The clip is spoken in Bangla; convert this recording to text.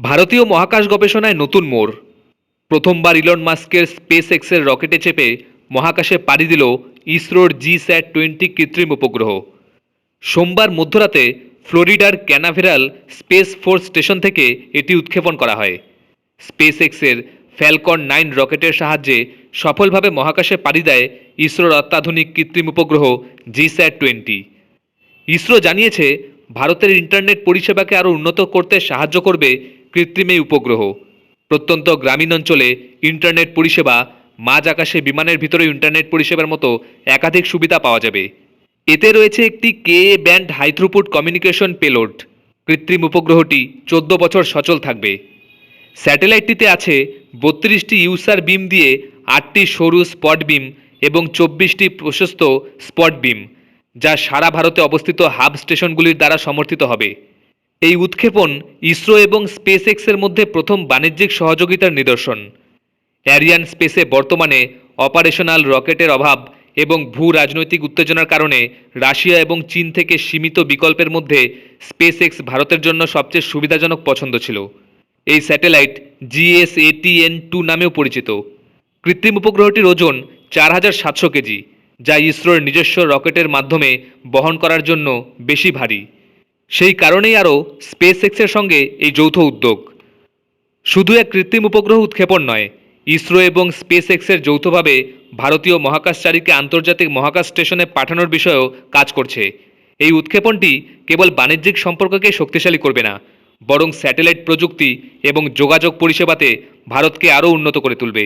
ভারতীয় মহাকাশ গবেষণায় নতুন মোড়। প্রথমবার ইলন মাস্কের স্পেস এক্সের রকেটে চেপে মহাকাশে পাড়ি দিল ইসরোর জি স্যাট টোয়েন্টি কৃত্রিম উপগ্রহ। সোমবার মধ্যরাতে ফ্লোরিডার ক্যানাভেরাল স্পেস ফোর্স স্টেশন থেকে এটি উৎক্ষেপণ করা হয়। স্পেস এক্সের ফ্যালকন নাইন রকেটের সাহায্যে সফলভাবে মহাকাশে পাড়ি দেয় ইসরোর অত্যাধুনিক কৃত্রিম উপগ্রহ জি স্যাট টোয়েন্টি। ইসরো জানিয়েছে, ভারতের ইন্টারনেট পরিষেবাকে আরও উন্নত করতে সাহায্য করবে কৃত্রিম এই উপগ্রহ। প্রত্যন্ত গ্রামীণ অঞ্চলে ইন্টারনেট পরিষেবা, মাঝ আকাশে বিমানের ভিতরে ইন্টারনেট পরিষেবার মতো একাধিক সুবিধা পাওয়া যাবে। এতে রয়েছে একটি K band high throughput communication payload. কৃত্রিম উপগ্রহটি চোদ্দ বছর সচল থাকবে। স্যাটেলাইটটিতে আছে বত্রিশটি ইউসার বিম দিয়ে আটটি সরু স্পট বিম এবং চব্বিশটি প্রশস্ত স্পট বিম, যা সারা ভারতে অবস্থিত হাব স্টেশনগুলির দ্বারা সমর্থিত হবে। এই উৎক্ষেপণ ইসরো এবং স্পেস এক্সের মধ্যে প্রথম বাণিজ্যিক সহযোগিতার নিদর্শন। অ্যারিয়ান স্পেসে বর্তমানে অপারেশনাল রকেটের অভাব এবং ভূ রাজনৈতিক উত্তেজনার কারণে রাশিয়া এবং চীন থেকে সীমিত বিকল্পের মধ্যে স্পেস এক্স ভারতের জন্য সবচেয়ে সুবিধাজনক পছন্দ ছিল। এই স্যাটেলাইট জিএসএটিএন টু নামেও পরিচিত। কৃত্রিম উপগ্রহটির ওজন চার হাজার সাতশো কেজি, যা ইসরোর নিজস্ব রকেটের মাধ্যমে বহন করার জন্য বেশি ভারী। সেই কারণেই আরও স্পেস এক্সের সঙ্গে এই যৌথ উদ্যোগ। শুধু এক কৃত্রিম উপগ্রহ উৎক্ষেপণ নয়, ইসরো এবং স্পেস এক্সের যৌথভাবে ভারতীয় মহাকাশচারীকে আন্তর্জাতিক মহাকাশ স্টেশনে পাঠানোর বিষয়েও কাজ করছে। এই উৎক্ষেপণটি কেবল বাণিজ্যিক সম্পর্ককে শক্তিশালী করবে না, বরং স্যাটেলাইট প্রযুক্তি এবং যোগাযোগ পরিষেবাতে ভারতকে আরও উন্নত করে তুলবে।